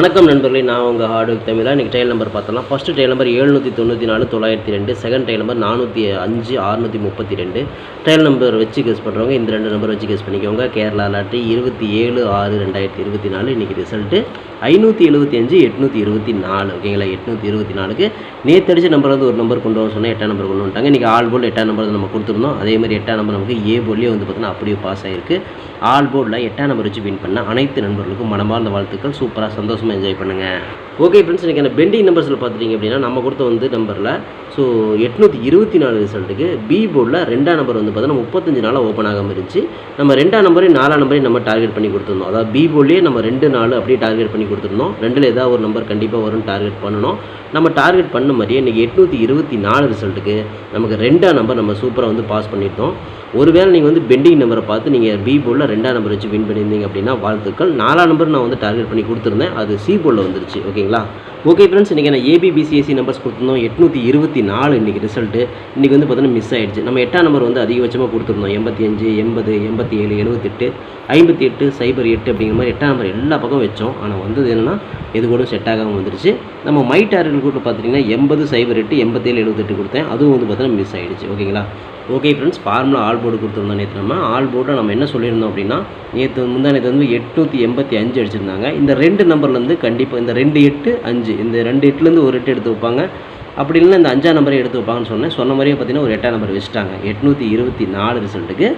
வணக்கம் நண்பர்களே நான் உங்கள் ஆடு தமிழா? இன்றைக்கி டைல் நம்பர் பார்த்தலாம் ஃபஸ்ட்டு டைல் நம்பர் எழுநூற்றி தொண்ணூற்றி நாலு தொள்ளாயிரத்தி ரெண்டு. செகண்ட் டைல் நம்பர் நானூற்றி அஞ்சு அறுநூற்றி முப்பத்தி ரெண்டு. டைல் நம்பர் வச்சு கெஸ் பண்ணுறவங்க இந்த ரெண்டு நம்பர் வச்சு கெஸ் பண்ணிக்கோங்க. கேரளா லாட்ரி இருபத்தி ஏழு ஆறு ரெண்டாயிரத்தி இருபத்தி நாலு. இன்றைக்கி ரிசல்ட்டு ஐநூற்றி எழுபத்தி அஞ்சு எட்நூற்றி இருபத்தி நாலு. ஓகேங்களா எட்நூற்றி இருபத்தி நாலுக்கு நேற்று நம்பர் வந்து ஒரு நம்பர் கொண்டு வர சொன்னால் எட்டாம் நம்பர் கொண்டு வந்துட்டாங்க. இன்றைக்கி ஆல் போல் எட்டாம் நம்பர் நம்ம கொடுத்துருந்தோம். அதே மாதிரி எட்டாம் நம்பர் நமக்கு ஏ போல்லே வந்து பார்த்தீங்கன்னா அப்படியே பாஸ் ஆயிருக்கு. ஆல் போர்டில் எட்டாம் நம்பர் வச்சு வின் பண்ண அனைத்து நண்பர்களுக்கும் மனமார்ந்த வாழ்த்துக்கள். சூப்பராக சந்தோஷமாக என்ஜாய் பண்ணுங்கள் ஓகே ஃப்ரெண்ட்ஸ் இன்றைக்கி பெண்டிங் நம்பர்ஸில் பார்த்துட்டிங்க அப்படின்னா நம்ம கொடுத்த வந்து நம்பரில் ஸோ எட்நூற்றி இருபத்தி நாலு ரிசல்ட்டுக்கு பி போர்டில் ரெண்டாம் நம்பர் வந்து பார்த்தீங்கன்னா முப்பத்தஞ்சு நாளாக ஓப்பன் ஆகாமல் இருந்துச்சு. நம்ம ரெண்டாம் நம்பரையும் நாலாம் நம்பரையும் நம்ம டார்கெட் பண்ணி கொடுத்துருந்தோம். அதாவது பி போர்ட்லேயே நம்ம ரெண்டு நாள் அப்படியே டார்கெட் பண்ணி கொடுத்துருந்தோம். ரெண்டில் ஏதாவது ஒரு நம்பர் கண்டிப்பாக வரும்னு டார்கெட் பண்ணணும். நம்ம டார்கெட் பண்ண மாதிரியே இன்றைக்கி எட்நூற்றி இருபத்தி நாலு ரிசல்ட்டுக்கு நமக்கு ரெண்டாம் நம்பர் நம்ம சூப்பராக வந்து பாஸ் பண்ணியிருந்தோம் ஒருவேளை நீங்கள் வந்து பெண்டிங் நம்பரை பார்த்து நீங்கள் பி போர்டில் ரெண்டாம் நம்பர் வச்சு வின் பண்ணியிருந்தீங்க அப்படின்னா வாழ்த்துக்கள். நாலாம் நம்பர் நான் வந்து டார்கெட் பண்ணி கொடுத்துருந்தேன். அது சி போர்டில் வந்துருச்சு ஓகேங்களா? ஓகே ஃப்ரெண்ட்ஸ் இன்றைக்கி நான் ஏபிபிசிஎஸ்சி நம்பர்ஸ் கொடுத்துருந்தோம். எட்நூற்றி இருபத்தி நாலு இன்றைக்கி ரிசல்ட்டு இன்றைக்கி வந்து பார்த்தோன்னா மிஸ் ஆகிடுச்சு நம்ம எட்டாம் நம்பர் வந்து அதிகபட்சமாக கொடுத்துருந்தோம். எண்பத்தி அஞ்சு எண்பது எண்பத்தி ஏழு எழுபத்தெட்டு ஐம்பத்தி எட்டு சைபர் எட்டு அப்படிங்கிற மாதிரி எட்டாம் நம்பர் எல்லா பக்கம் வச்சோம். ஆனால் வந்தது என்னென்னா எது கூட செட் ஆகாமல் வந்துருச்சு. நம்ம மை டார்கெட் கூட பார்த்தீங்கன்னா எண்பது சைபர் எட்டு எண்பத்தேழு எழுபத்தெட்டு கொடுத்தேன். அதுவும் வந்து பார்த்தோன்னா மிஸ் ஆகிடுச்சு ஓகேங்களா? Okay friends formula all board கொடுத்துருந்தோம் நேற்று நம்ம. ஆல் போர்டில் நம்ம என்ன சொல்லியிருந்தோம் அப்படின்னா நேற்று முந்தா நேற்று வந்து எட்நூற்றி எண்பத்தி அஞ்சு அடிச்சிருந்தாங்க. இந்த ரெண்டு நம்பர்லேருந்து கண்டிப்பாக இந்த ரெண்டு எட்டு அஞ்சு இந்த ரெண்டு எட்டுலேருந்து ஒரு எட்டு எடுத்து வைப்பாங்க. அப்படி இல்லைன்னா இந்த அஞ்சாம் நம்பரை எடுத்து வைப்பாங்கன்னு சொன்னேன். சொன்ன மாதிரியே பார்த்தீங்கன்னா ஒரு எட்டாம் நம்பர் வச்சுட்டாங்க. எட்நூற்றி இருபத்தி நாலு ரிசல்ட்டுக்கு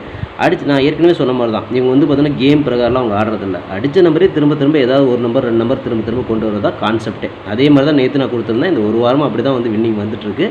அடிச்சு நான் ஏற்கனவே சொன்ன மாதிரி தான். இவங்க வந்து பார்த்தீங்கன்னா கேம் பிரகாரம்லாம் அவங்க ஆடுறதில்ல. அடித்த நம்பரே திரும்ப திரும்ப ஏதாவது ஒரு நம்பர் ரெண்டு நம்பர் திரும்ப திரும்ப கொண்டு வரதா கான்செப்டே அதே மாதிரி தான் நேற்று நான் கொடுத்துருந்தேன். இந்த ஒரு வாரமாக அப்படி தான் வந்து வின்னிங் வந்துட்டுருக்கு.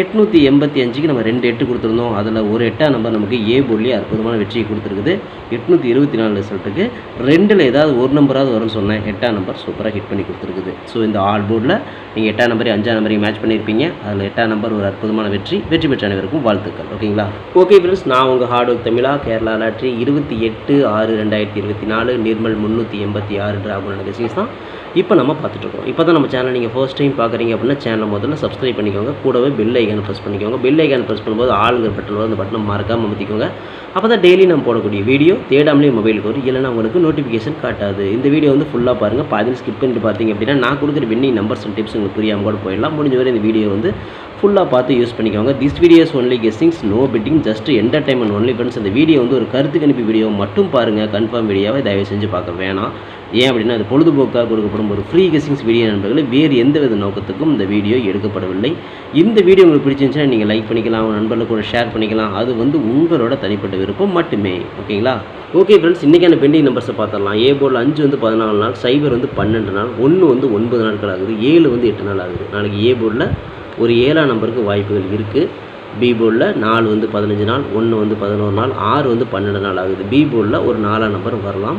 எட்நூற்றி எண்பத்தி அஞ்சுக்கு நம்ம ரெண்டு எட்டு கொடுத்துருந்தோம். அதில் ஒரு எட்டாம் நம்பர் நமக்கு ஏ போலி அற்புதமான வெற்றியை கொடுத்துருக்குது. எட்நூற்றி இருபத்தி நாலு ரிசல்ட்டுக்கு ரெண்டில் ஏதாவது ஒரு நம்பராவது வரும்னு சொன்னேன். எட்டாம் நம்பர் சூப்பராக ஹிட் பண்ணி கொடுத்துருக்குது. ஸோ இந்த ஆல் போர்டில் நீங்கள் எட்டாம் நம்பரையும் அஞ்சாம் நம்பரையும் மேட்ச் பண்ணியிருப்பீங்க அதில் எட்டாம் நம்பர் ஒரு அற்புதமான வெற்றி. வெற்றி பெற்ற அனைவருக்கும் வாழ்த்துக்கள். ஓகேங்களா? ஓகே ஃப்ரெண்ட்ஸ் நான் உங்கள் ஹார்ட் ஒர்க் தமிழா கேரளா லாட்ரி இருபத்தி எட்டு ஆறு ரெண்டாயிரத்தி இருபத்தி நாலு நிர்மல் முந்நூற்றி எண்பத்தி ஆறு டிராகுலோட கசிங்ஸ் தான். இப்போ நம்ம பார்த்துட்ருக்கோம் இப்போ தான் நம்ம சேனல் நீங்கள் ஃபர்ஸ்ட் டைம் பார்க்குறீங்க அப்படின்னா சேனலை முதல்ல சப்ஸ்கிரைப் பண்ணிக்கோங்க. கூடவே பெல் ஐக்கான் ப்ரெஸ் பண்ணிக்கோங்க. பெல் ஐக்கான் ப்ரெஸ் பண்ணும்போது ஆளுங்கிற பட்டன் அந்த பட்டனை மறக்காமல் அமுத்திக்கோங்க. அப்போ தான் டெய்லி நம்ம போடக்கூடிய வீடியோ தேடாமலே மொபைலுக்கு வரும். இல்லைனா உங்களுக்கு நோட்டிஃபிகேஷன் காட்டாது. இந்த வீடியோ வந்து ஃபுல்லாக பாருங்கள் பாதியில் ஸ்கிப் பண்ணிட்டு பார்த்தீங்க அப்படின்னா நான் கொடுக்குற வின்னிங் நம்பர்ஸ் அண்ட் டிப்ஸ் உங்களுக்கு புரியாமல் கூட போயிடலாம். முடிஞ்ச வரை இந்த வீடியோ வந்து ஃபுல்லாக பார்த்து யூஸ் பண்ணிக்கோங்க. This videos only guessings no betting just entertainment only friends இந்த வீடியோ வந்து ஒரு கருத்து கணிப்பு வீடியோ மட்டும் பாருங்கள் கன்ஃபார்ம் வீடியோவை தயவு செஞ்சு பார்க்க வேணாம். ஏன் அப்படின்னா அது பொழுதுபோக்காக கொடுக்கப்படும் ஒரு ஃப்ரீ கெஸ்ஸிங்ஸ் வீடியோ நண்பர்களே வேறு எந்த வித நோக்கத்துக்கும் இந்த வீடியோ எடுக்கப்படவில்லை. இந்த வீடியோ உங்களுக்கு பிடிச்சிருந்துச்சுன்னா நீங்கள் லைக் பண்ணிக்கலாம் உங்கள் நண்பர்களுக்கு கூட ஷேர் பண்ணிக்கலாம். அது வந்து உங்களோட தனிப்பட்ட விருப்பம் மட்டுமே. ஓகேங்களா ஓகே ஃப்ரெண்ட்ஸ் இன்றைக்கான பெண்டிங் நம்பர்ஸை பார்த்துடலாம். ஏ போர்டில் அஞ்சு வந்து பதினாலு நாள் சைபர் வந்து பன்னெண்டு நாள் ஒன்று வந்து ஒன்பது நாட்கள் ஆகுது ஏழு வந்து எட்டு நாள் ஆகுது. நாளைக்கு ஏ போர்டில் ஒரு ஏழாம் நம்பருக்கு வாய்ப்புகள் இருக்குது பி போர்டில் நாலு வந்து பதினஞ்சு நாள் ஒன்று வந்து பதினோரு நாள் ஆறு வந்து பன்னெண்டு நாள் ஆகுது. பி போர்டில் ஒரு நாலாம் நம்பர் வரலாம்.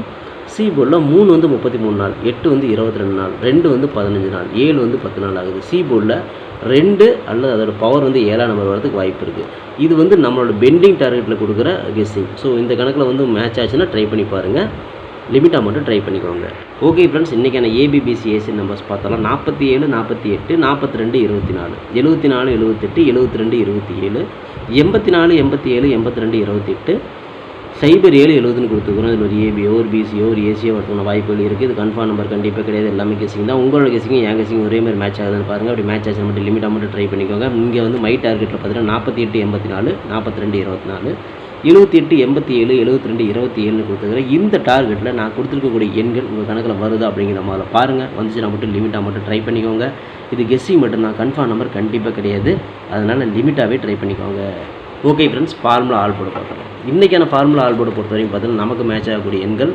சி போர்டில் மூணு வந்து முப்பத்தி மூணு நாள் எட்டு வந்து இருபத்தி ரெண்டு நாள் ரெண்டு வந்து பதினஞ்சு நாள் ஏழு வந்து பத்து நாள் ஆகுது. சி போர்டில் ரெண்டு அல்லது அதோட பவர் வந்து ஏழாம் நம்பர் வரதுக்கு வாய்ப்பு இருக்குது இது வந்து நம்மளோட பெண்டிங் டார்கெட்டில் கொடுக்குற கெஸ்ஸிங் ஸோ இந்த கணக்கில் வந்து மேட்ச் ஆச்சுன்னா ட்ரை பண்ணி பாருங்கள் லிமிட்டாக மட்டும் ட்ரை பண்ணிக்கோங்க. ஓகே ஃப்ரெண்ட்ஸ் இன்றைக்கான ஏபிபிசி ஏசி நம்பர்ஸ் பார்த்தாலும் நாற்பத்தி ஏழு நாற்பத்தி எட்டு நாற்பத்தி ரெண்டு இருபத்தி நாலு எழுபத்தி நாலு எழுபத்தெட்டு எழுபத்தி ரெண்டு இருபத்தி ஏழு எண்பத்தி நாலு எண்பத்தி ஏழு எண்பத்தி ரெண்டு இருபத்தெட்டு சைபர் ஏழு எழுபதுன்னு கொடுத்துருக்குறோம். இதில் ஒரு ஏபியோ ஒரு பிசியோ ஒரு ஏசியோ வரதுக்கான வாய்ப்புகள் இருக்குது. இது கன்ஃபார்ம் நம்பர் கண்டிப்பாக கிடையாது. எல்லாமே கெஸிங் தான். உங்களோட கெஸிங் என் கெஸிங் ஒரே மாதிரி மேட்ச் ஆகுதுன்னு பாருங்கள் அப்படி மேட்ச் ஆச்சு மட்டும் லிமிட்டாக மட்டும் ட்ரை பண்ணிக்கோங்க. இங்கே வந்து மை டார்கெட்டில் பார்த்தீங்கன்னா நாற்பத்தி எட்டு எண்பத்தி நாலு நாற்பத்தி ரெண்டு இருபத்தி நாலு எழுபத்தி எட்டு எண்பத்தி ஏழு எழுபத்தி ரெண்டு இருபத்தி ஏழுன்னு கொடுத்துருக்குறேன். இந்த டார்கெட்டில் நான் கொடுத்துருக்கக்கூடிய எண்கள் உங்கள் கணக்கில் வருதா அப்படிங்கிற மாதிரி பாருங்கள் வந்துச்சுன்னா மட்டும் லிமிட்டாக மட்டும் ட்ரை பண்ணிக்கோங்க. இது கெஸ்ஸிங் மட்டும் தான். கன்ஃபார்ம் நம்பர் கண்டிப்பாக கிடையாது. அதனால் லிமிட்டாகவே ட்ரை பண்ணிக்கோங்க. Okay friends formula all board பார்க்கலாம் இன்றைக்கான ஃபார்முலா ஆல்போர்டு பொறுத்த வரைக்கும் பார்த்தீங்கன்னா நமக்கு மேட்ச் ஆகக்கூடிய எண்கள்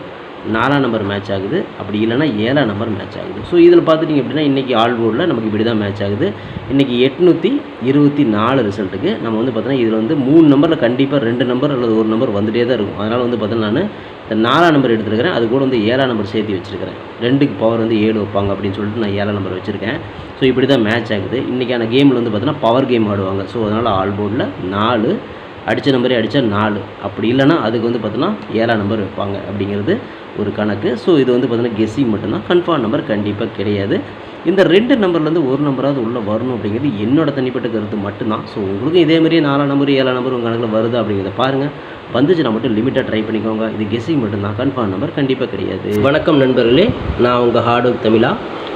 நாலாம் நம்பர் மேட்ச் ஆகுது. அப்படி இல்லைனா ஏழாம் நம்பர் மேட்ச் ஆகுது. ஸோ இதில் பார்த்துட்டிங்க அப்படின்னா இன்றைக்கி ஆல் போர்டில் நமக்கு இப்படி தான் மேட்ச் ஆகுது. இன்றைக்கி எட்நூற்றி இருபத்தி நாலு ரிசல்ட்டுக்கு நம்ம வந்து பார்த்தோன்னா இதில் வந்து மூணு நம்பரில் கண்டிப்பாக ரெண்டு நம்பர் அல்லது ஒரு நம்பர் வந்துகிட்டே தான் இருக்கும். அதனால் வந்து பார்த்திங்கன்னா நான் இந்த நாலாம் நம்பர் எடுத்துருக்கிறேன். அது கூட வந்து ஏழாம் நம்பர் சேர்த்து வச்சுருக்கிறேன். ரெண்டுக்கு பவர் வந்து ஏழு வைப்பாங்க அப்படின்னு சொல்லிட்டு நான் ஏழாம் நம்பர் வச்சுருக்கேன். ஸோ இப்படி தான் மேட்ச் ஆகுது இன்றைக்கான கேமில் வந்து பார்த்தோன்னா பவர் கேம் ஆடுவாங்க. ஸோ அதனால் ஆல் போர்டில் நாலு அடித்த நம்பரே அடித்தா நாலு. அப்படி இல்லைன்னா அதுக்கு வந்து பார்த்தோன்னா ஏழாம் நம்பர் வைப்பாங்க அப்படிங்கிறது ஒரு கணக்கு. ஸோ இது வந்து பார்த்தீங்கன்னா கெஸ்ஸிங் மட்டும்தான். கன்ஃபார்ம் நம்பர் கண்டிப்பாக கிடையாது. இந்த ரெண்டு நம்பர்லேருந்து ஒரு நம்பராவது உள்ளே வரணும் அப்படிங்கிறது என்னோட தனிப்பட்ட கருத்து மட்டும்தான். ஸோ உங்களுக்கும் இதே மாதிரியே நாலாம் நம்பர் ஏழாம் நம்பர் உங்கள் கணக்கில் வருது அப்படிங்கிறத பாருங்கள் வந்துச்சுன்னா மட்டும் லிமிட்டாக ட்ரை பண்ணிக்கோங்க. இது கெஸ்ஸிங் மட்டும்தான். கன்ஃபார்ம் நம்பர் கண்டிப்பாக கிடையாது. வணக்கம் நண்பர்களே. நான் உங்கள் ஹார்ட் ஒர்க் தமிழா.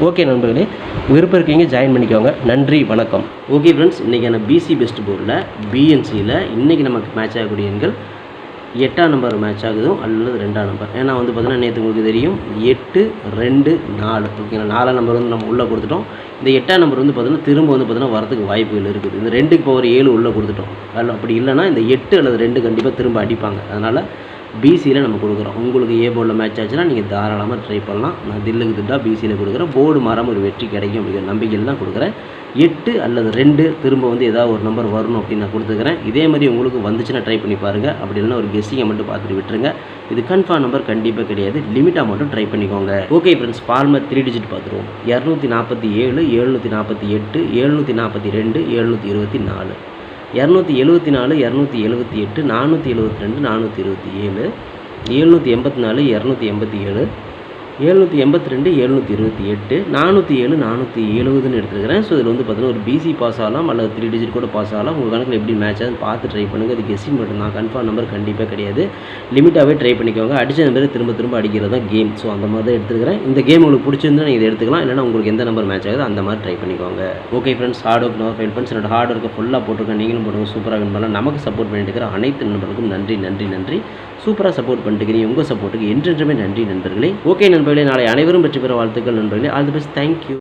ஓகே நண்பர்களே விருப்பம் இருக்கீங்க ஜாயின் பண்ணிக்கோங்க. நன்றி வணக்கம். ஓகே ஃப்ரெண்ட்ஸ் இன்றைக்கான பிசி பெஸ்ட் போர்டில் பிஎன்சியில் இன்றைக்கி நமக்கு மேட்ச் ஆகக்கூடிய எண்கள் எட்டாம் நம்பர் மேட்ச் ஆகுதோ அல்லது ரெண்டாம் நம்பர் ஏன்னா வந்து பார்த்தீங்கன்னா நேற்று உங்களுக்கு தெரியும் எட்டு ரெண்டு நாலு. ஓகேங்களா நாலாம் நம்பர் வந்து நம்ம உள்ளே கொடுத்துட்டோம். இந்த எட்டாம் நம்பர் வந்து பார்த்தீங்கன்னா திரும்ப வந்து பார்த்தீங்கன்னா வரதுக்கு வாய்ப்புகள் இருக்குது. இந்த ரெண்டுக்கு பவர் ஏழு உள்ளே கொடுத்துட்டோம். அதில் அப்படி இல்லைன்னா இந்த எட்டு அல்லது ரெண்டு கண்டிப்பாக திரும்ப அடிப்பாங்க. அதனால் பிசியில் நம்ம கொடுக்குறோம். உங்களுக்கு ஏ போர்டில் மேட்ச் ஆச்சுன்னா நீங்கள் தாராளமாக ட்ரை பண்ணலாம். நான் தில்லுக்கு திட்டா பிசியில் கொடுக்குறேன். போர்டு மரம் ஒரு வெற்றி கிடைக்கும் அப்படிங்கிற நம்பிக்கையில் தான் கொடுக்குறேன். எட்டு அல்லது ரெண்டு திரும்ப வந்து ஏதாவது ஒரு நம்பர் வரணும் அப்படின்னு நான் கொடுத்துக்கிறேன். இதே மாதிரி உங்களுக்கு வந்துச்சுன்னா ட்ரை பண்ணி பாருங்கள் அப்படி இல்லைன்னா ஒரு கெஸ்ஸிங்கை மட்டும் பார்த்துட்டு விட்டுருங்க. இது கன்ஃபார்ம் நம்பர் கண்டிப்பாக கிடையாது. லிமிட்டாக மட்டும் ட்ரை பண்ணிக்கோங்க. Okay friends farmer three digit பார்த்துருவோம். இரநூத்தி நாற்பத்தி ஏழு எழுநூற்றி நாற்பத்தி எட்டு எழுநூற்றி நாற்பத்தி ரெண்டு எழுநூற்றி இருபத்தி நாலு. இரநூத்தி எழுபத்தி நாலு இரநூத்தி எழுபத்தி எட்டு நானூற்றி எழுபத்தி ரெண்டு நானூற்றி இருபத்தி ஏழு எழுநூற்றி எண்பத்தி நாலு இரநூத்தி எண்பத்தி ஏழு எழுநூற்றி எண்பத்தி ரெண்டு எழுநூற்றி இருபத்தி எட்டு நானூற்றி ஏழு நானூற்றி எழுபதுன்னு எடுத்துருக்கிறேன். ஸோ இதில் வந்து பார்த்தீங்கன்னா ஒரு பிசி பாஸ் ஆகலாம் அல்லது த்ரீ டிஜிட் கூட பாஸ் ஆகலாம். உங்கள் கணக்கில் எப்படி மேட்ச் ஆகுது பார்த்து ட்ரை பண்ணுங்கள் அது கெஸ்ஸிங் மட்டும் தான். கன்ஃபார்ம் நம்பர் கண்டிப்பாக கிடையாது. லிமிட்டாகவே ட்ரை பண்ணிக்கோங்க. அடித்த நம்பர் திரும்ப திரும்ப அடிக்கிறது தான் கேம் ஸோ அந்த மாதிரி தான் எடுத்துக்கிறேன் இந்த கேம் உங்களுக்கு பிடிச்சிருந்தா நீங்கள் இதை எடுத்துக்கலாம். இல்லைனா உங்களுக்கு எந்த நம்பர் மேட்ச் ஆகுது அந்த மாதிரி ட்ரை பண்ணிக்கோங்க. Okay friends hard work no fail friends என்னோட ஹார்ட் ஒர்க்கை ஃபுல்லாக போட்டிருக்கேன். நீங்களும் போட்டுங்க சூப்பராக வின் பண்ணலாம். நமக்கு சப்போர்ட் பண்ணிட்டு இருக்கிற அனைத்து நண்பர்களுக்கும் நன்றி நன்றி நன்றி. சூப்பராக சப்போர்ட் பண்ணிட்டு உங்கள் சப்போர்ட்டுக்கு என்றென்றுமே நன்றி நண்பர்களே. ஓகே நண்பர்களே நாளை அனைவரும் வெற்றி பெற வாழ்த்துக்கள் நண்பர்களே. All the best thank you